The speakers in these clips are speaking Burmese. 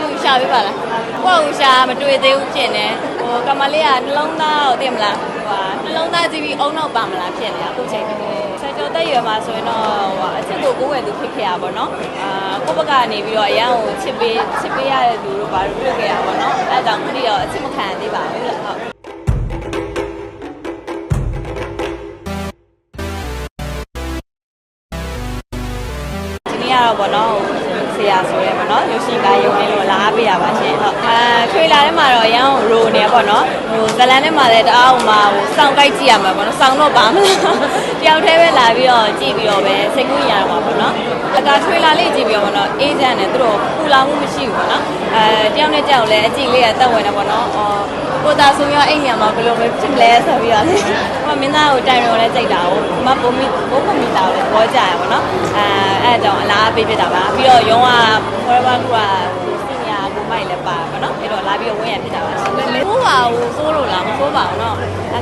တို့သူရှာပေးပါလားကိုယ့်ကိုရှာမတွေ့သေးဘူးဖြစ်နေဟိုကမလေးကနှလုံးသားကိုသိမလားဟိုနှလုံးသားကြည့်ပြီးအုံနောက်ပါမလားဖြစ်နေတာအခုချိန်ဆယ်ကျော်တက်ရွယ်မှာဆိုရင်တော့ဟိုအချစ်ကိုကိုယ်ဝယ်သူဖြစ်ခဲ့ရပါတော့အာကိုယ့်ဘက်ကနေပြီးတော့အရန်ကိုချစ်ပေးချစ်ပေးရတဲ့လူတို့ဘာလို့တွေ့ခဲ့ရပါတော့အဲဒါကြောင့်ခုထိတော့အချစ်မခံသေးပါဘူးလို့ဟုတ်ဒီနေ့ကတော့ဗောနော်ဟိုဆ ရာဆိုရဲဗောနော်ရုပ်ရှင်ကားရုံလေးလို့လာအားပေးရပါရှင်ဟုတ်အဲထွေလာထဲမှာတော့အရန်ကိုရိုနေဗောနော်ဟိုဇလန်ထဲမှာလည်းတအားဟိုမှာဟိုစောင်းကြိုက်ကြည့်ရမှာဗောနော်စောင်းတော့ပါမလားတယောက်တည်းပဲလာပြီးတော့ကြည့်ပြီးတော့ပဲစိတ်ကူးရမှာဗောနော်အကာထွေလာလေးကြည့်ပြီးတော့ဗောနော်အေးချမ်းတယ်သူတို့ပူလောင်မှုမရှိဘူးဗောနော်အဲတယောက်နဲ့ကြောက်လဲအကြည့်လေးကတက်ဝင်တယ်ဗောနော်အော်ကိုသားဆိုရောအိမ်ညမှာဘယ်လိုပဲဖြစ်မလဲဆိုပြီးတော့လေဟိုမင်းသားကိုတိုင်ရုံနဲ့ကြိတ်တာကိုမဘုံမီဘုံမမီတာ ကိုဘောကြရပါတော့အဲအဲ့အကြောင်းအလားပေးပြတာပါပြီးတော့ရုံးက forever ကစီနီယာကိုမိုက်လည်းပါပါတော့အဲ့တော့လာပြီးတော့ဝင်းရဖြစ်တာပါဆိုးပါဘူးစိုးလို့လားမစိုးပါဘူးเนาะ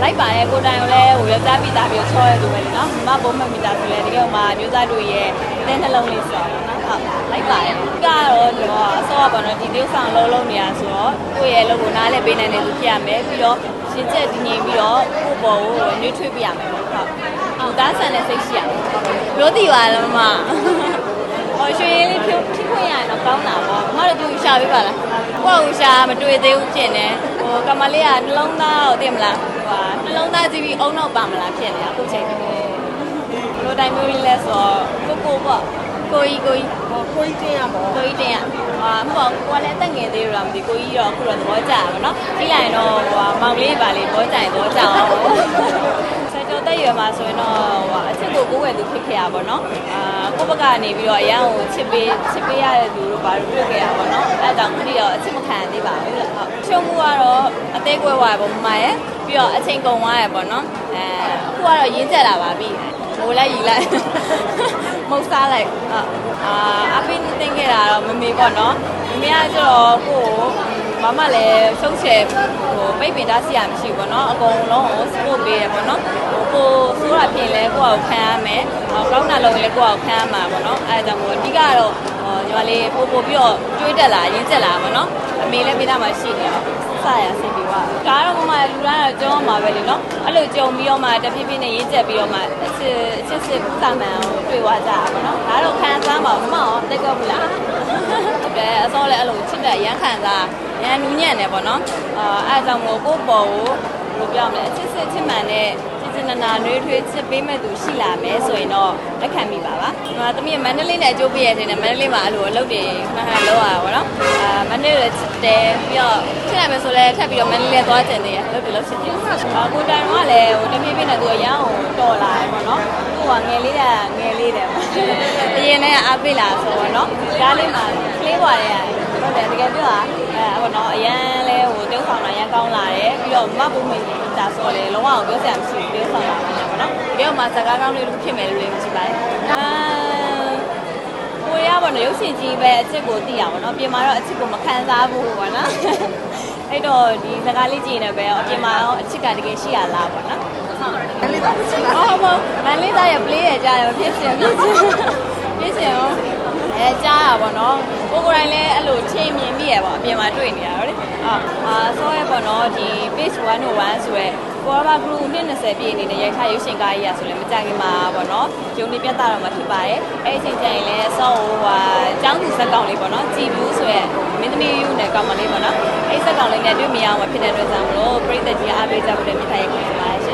လိုက်ပါရဲ့ကိုတိုင်ကိုလည်းဟိုရသားပြီးသားပြီးချောရဲသူပဲလေနော်မဘုံမမီတာဆိုလဲတကယ်မှမျိုးသားတို့ရဲ့အတဲ့နှလုံးလေးဆိုတော့နော်ဟုတ်လိုက်ပါရဲ့ကတော့ကျွန်တော်အစောကပေါ့နော်ဒီ丢ဆောင်လုံးလုံးနေရဆိုတော့ကိုယ့်ရဲ့လုံကိုနားလဲပေးနိုင်တဲ့သူဖြစ်ရမယ်ပြီးတော့ရှင်းချက်တည်ငြိမ်ပြီးတော့ကိုယ့်ဘော်ကိုနှွေးထွေးပြရမယ်ပေါ့ဟုတ် ဟုတ်သားဆန်တဲ့စိတ်ရှိရမယ်ပြောတည်ပါလားမမဟောရွှေရည်လေးဖြိုးဖြိခွင့်ရရင်တော့ကောင်းတာပေါ့မမတို့သူရှာပေးပါလားကိုယ့်ကိုရှာမတွေ့သေးဘူးဖြစ်နေဟိုကမလေးကနှလုံးသားကိုသိမလားဟိုဟာနှလုံးသားကြည့်ပြီးအုံနောက်ပါမလားဖြစ်နေတာအခုချိန်ဘလိုတိုင်းမျိုးလေးလဲဆိုတော့ကိုကိုပေါ့ကိုကြီးကိုကြီးဟောခွေးတင်းရပေါ့ကိုကြီးတင်ရဟာမဟုတ်ကိုကလည်းတက်ငယ်သေးလို့တော့မသိကိုကြီးတော့အခုတော့သဘောကျတာပေါ့နော်ကြည့်လိုက်ရင်တော့ဟိုမောင်လေးပါလေသဘောကျရင်သဘောကျအောင်ဆ ယ်ကျော်တက်ရွယ်မှာဆိုရင်တော့ဟိုအချစ်ကိုကိုယ်ဝယ်သူဖြစ်ခဲ့ရပါတော့အာကိုယ့်ဘက်ကနေပြီးတော့အရန်ကိုချစ်ပေးချစ်ပေးရတဲ့လူတို့ဘာလို့တွေ့ခဲ့ရပါတော့အဲဒါကြောင့်ခုထိတော့အချစ်မခံသေးပါဘူးလို့ဟုတ်ချုံမှုကတော့အသေးကွဲသွားရပေါ့မမရဲ့ပြီးတော့အချိန်ကုန်သွားရပေါ့နော်အဲအခုကတော့ရင်းကျက်လာပါပြီဟိုလိုက်ရီလိုက်မုတ်စားလိုက်အာအပိနေတင်ခဲ့တာတော့မမေပေါ့နော်မမေကကျတော့ကိုကို မမလည်းရှုပ်ချယ်ဟိုပိတ်ပင်တားစီရမရှိဘူးပေါ့နော်အကုန်လုံးကိုစပို့ပေးရပေါ့နော်ဟိုကိုဆိုးတာပြင်လဲကိုယ့်ကိုခံရမယ်ကောင်းတာလုပ်ရင်လည်းကိုယ့်ကိုခံရမှာပေါ့နော်အဲဒါကြောင့်မို့အဓိကတော့ဟိုညီမလေးပို့ပို့ပြီးတော့တွေးတက်လာရင်းကျက်လာပေါ့နော်အမေလည်းပေးတာမှရှိနေတော့စရဆင်ပြီးသွားကားတော့မမလူတိုင်းတော့ကြောမှာပဲလေနော်အဲ့လိုကြုံပြီးတော့မှတဖြည်းဖြည်းနဲ့ရင်းကျက်ပြီးတော့မှအချစ်အချစ်စစ်ကုသမှန်ကိုတွေ့သွားကြတာပေါ့နော်ဒါတော့ခံစားပါမမအောင်တိတ်ကောက်ဘူးလားဟုတ်တယ်အစောလည်းအဲ့လိုချစ်တဲ့ရန်ခံစား ရန်နူးညံ့တယ်ပေါ့နော်အာအဲ့အကြောင့်မို့ကိုယ့်ပေါ်ကိုဘယ်လိုပြောမလဲအချစ်စစ်ချစ်မှန်တဲ့စင်နနာနှွေးထွေးချစ်ပေးမဲ့သူရှိလာမယ်ဆိုရင်တော့လက်ခံမိပါပါ။ဒီမှာသမီးမန္တလေးနဲ့အကျိုးပေးရတဲ့မန္တလေးမှာအဲ့လိုအလုပ်တွေခဏခဏလုပ်ရတာပေါ့နော်။အာမန္တလေးလည်းချစ်တယ်ပြီးတော့ချစ်ရမယ်ဆိုလဲထပ်ပြီးတော့မန္တလေးလည်းသွားကျင်သေးတယ်လုပ်တယ်လို့ရှိတယ်။အာကိုတိုင်ကလည်းဟိုတပြေးပြေးနဲ့သူအရန်ကိုတော်လာတယ်ပေါ့နော်။သူကငယ်လေးတဲ့ငယ်လေးတယ်ပေါ့။အရင်နဲ့အားပေးလာဆိုတော့နော်။ဒါလေးမှာကလေးပွားရဲ့ဟုတ်တယ်တကယ်ပြောတာ အဲပေါ့နော်အရန်လဲဟိုတုံးဆောင်တာရန်ကောင်းလာတယ်ပြီးတော့မဖို့မင်းတာဆိုလေလုံးဝပြောစရာမရှိဘူးပြောဆောင်တာပဲပေါ့နော်ဒီတော့မှစကားကောင်းလေးတစ်ခုဖြစ်မယ်လို့လည်းကြည့်ပါတယ်အာကိုရပါတော့ရုပ်ရှင်ကြီးပဲအချစ်ကိုသိရပါတော့ပြင်မာတော့အချစ်ကိုမခံစားဘူးပေါ့နော်အဲ့တော့ဒီစကားလေးကြည့်နေပဲအပြင်မှာတော့အချစ်ကတကယ်ရှိရလားပေါ့နော်အဲ့လေးတော့ချစ်လာအော်မမန်လေးသားရဲ့ play ရဲ့ကြားရဖြစ်စင်ဖြစ်စင်ဖြစ်စင်ရော အဲကြားရပါတော့ကိုကိုယ်တိုင်လည်းအဲ့လိုချိန်မြင်မိရပေါ့အပြင်မှာတွေ့နေရတော့လေအာအာဆောရဲပေါ့နော်ဒီ page 101ဆိုရဲကိုရဘာ group 20ပြည့်အနေနဲ့ရိုက်ခါရုပ်ရှင်ကားကြီးရဆိုလည်းမကြခင်မှာပေါ့နော်ဂျုံနေပြတ်တာတော့မှဖြစ်ပါတယ်အဲ့အချိန်ကျရင်လည်းဆောဟိုဟာចောင်းသူဇက်ကောင်လေးပေါ့နော်ကြည်ဘူးဆိုရဲမင်းသမီးယူနဲ့ကောင်မလေးပေါ့နော်အဲ့ဇက်ကောင်လေးနဲ့တွေ့မြင်အောင်ဖြစ်တဲ့အတွက်ကြောင့်မလို့ပြည်သက်ကြီးအားပေးကြဖို့လည်းမြတ်ထားရခင်ဗျာ